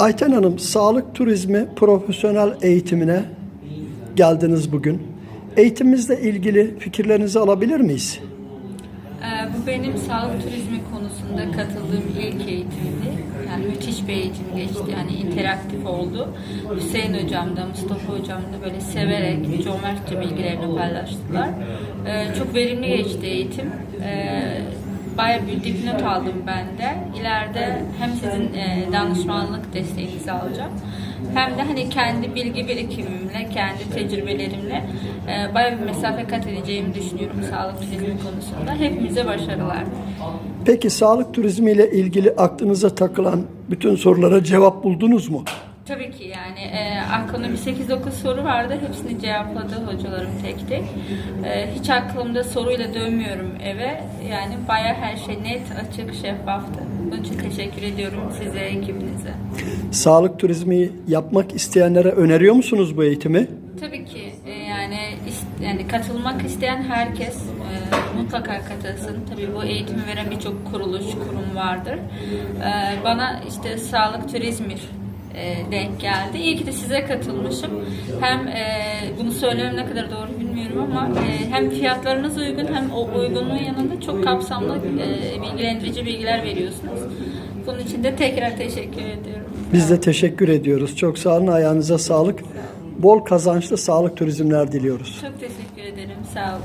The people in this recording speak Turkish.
Ayten Hanım, sağlık turizmi profesyonel eğitimine geldiniz bugün. Eğitimimizle ilgili fikirlerinizi alabilir miyiz? Ee, Bu benim sağlık turizmi konusunda katıldığım ilk eğitimdi. Yani müthiş bir eğitim geçti. Yani interaktif oldu. Hüseyin hocam da, Mustafa hocam da böyle severek, cömertçe bilgilerini paylaştılar. Ee, Çok verimli geçti eğitim. Ee, Bayağı bir dipnot aldım ben de. İleride hem sizin e, danışmanlık desteğinizi alacağım. Hem de hani kendi bilgi birikimimle, kendi tecrübelerimle e, bayağı bir mesafe kat edeceğimi düşünüyorum sağlık turizmi konusunda. Hepimize başarılar. Peki sağlık turizmi ile ilgili aklınıza takılan bütün sorulara cevap buldunuz mu? Tabii ki yani e, aklımda bir 8-9 soru vardı. Hepsini cevapladı hocalarım tek tek. E, hiç aklımda soruyla dönmüyorum eve. Yani bayağı her şey net, açık, şeffaftı. Bunun için teşekkür ediyorum size, ekibinize. Sağlık turizmi yapmak isteyenlere öneriyor musunuz bu eğitimi? Tabii ki e, yani yani katılmak isteyen herkes e, mutlaka katılsın. Tabii bu eğitimi veren birçok kuruluş, kurum vardır. E, bana işte sağlık turizmi e, denk geldi. İyi ki de size katılmışım. Hem e, bunu söylemem ne kadar doğru bilmiyorum ama e, hem fiyatlarınız uygun hem o uygunluğun yanında çok kapsamlı e, bilgilendirici bilgiler veriyorsunuz. Bunun için de tekrar teşekkür ediyorum. Biz de teşekkür ediyoruz. Çok sağ olun, ayağınıza sağlık. Bol kazançlı sağlık turizmler diliyoruz. Çok teşekkür ederim. Sağ olun.